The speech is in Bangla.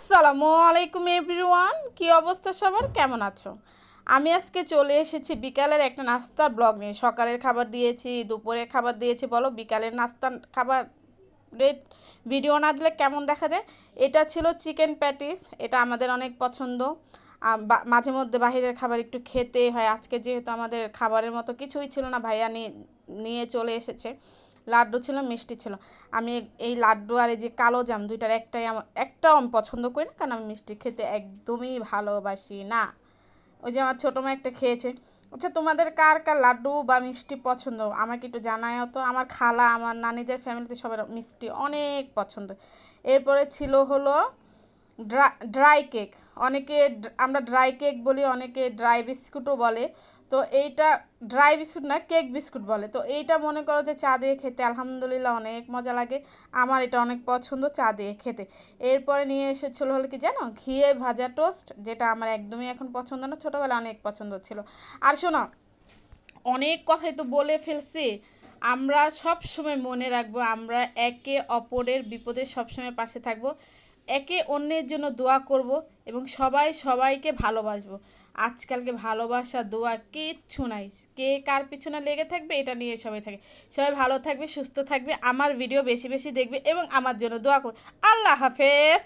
আসসালামু আলাইকুম এভরিওয়ান। কি অবস্থা সবার? কেমন আছো? আমি আজকে চলে এসেছি বিকালের একটা নাস্তার ব্লগ নিয়ে। সকালের খাবার দিয়েছি, দুপুরের খাবার দিয়েছি, বলো। বিকালের নাস্তার খাবার ভিডিও না দিলে কেমন দেখা যায়? এটা ছিল চিকেন প্যাটিস, এটা আমাদের অনেক পছন্দ। মাঝে মধ্যে বাহিরের খাবার একটু খেতে হয়। আজকে যেহেতু আমাদের খাবারের মতো কিছুই ছিল না, ভাইয়া নিয়ে চলে এসেছে। লাড্ডু ছিল, মিষ্টি ছিল। আমি এই লাড্ডু আর এই যে কালো জাম দুইটার একটাই আমার, একটাও আমি পছন্দ করি না, কারণ আমি মিষ্টি খেতে একদমই ভালোবাসি না। ওই যে আমার ছোটো মা একটা খেয়েছে আচ্ছা তোমাদের কার কার লাড্ডু বা মিষ্টি পছন্দ? আমাকে একটু জানায়ও তো, আমার খালা, আমার নানিদের ফ্যামিলিতে সবার মিষ্টি অনেক পছন্দ। এরপরে ছিল হলো ড্রাই কেক। অনেকে আমরা ড্রাই কেক বলি, অনেকে ড্রাই বিস্কুটও বলে। তো এইটা ড্রাই বিস্কুট না কেক বিস্কুট বলে। তো এইটা মনে করো যে চা দিয়ে খেতে আলহামদুলিল্লাহ অনেক মজা লাগে। আমার এটা অনেক পছন্দ চা দিয়ে খেতে। এরপরে নিয়ে এসেছিল হলো কি জানো? ঘিয়ে ভাজা টোস্ট যেটা আমার একদমই এখন পছন্দ না। ছোটোবেলা অনেক পছন্দ ছিল। আর শোনো, অনেক কথাই তো বলে ফেলছি। আমরা সব সময় মনে রাখব, আমরা একে অপরের বিপদে সবসময় পাশে থাকব। একে অন্যের জন্য দোয়া করব এবং সবাই সবাইকে ভালোবাসবো। আজকালকে ভালোবাসা, দোয়া কিচ্ছু নাই। কে কার পিছনে লেগে থাকবে এটা নিয়ে সবাই থাকে। সবাই ভালো থাকবে, সুস্থ থাকবে, আমার ভিডিও বেশি বেশি দেখবে এবং আমার জন্য দোয়া করবে। আল্লাহ হাফেজ!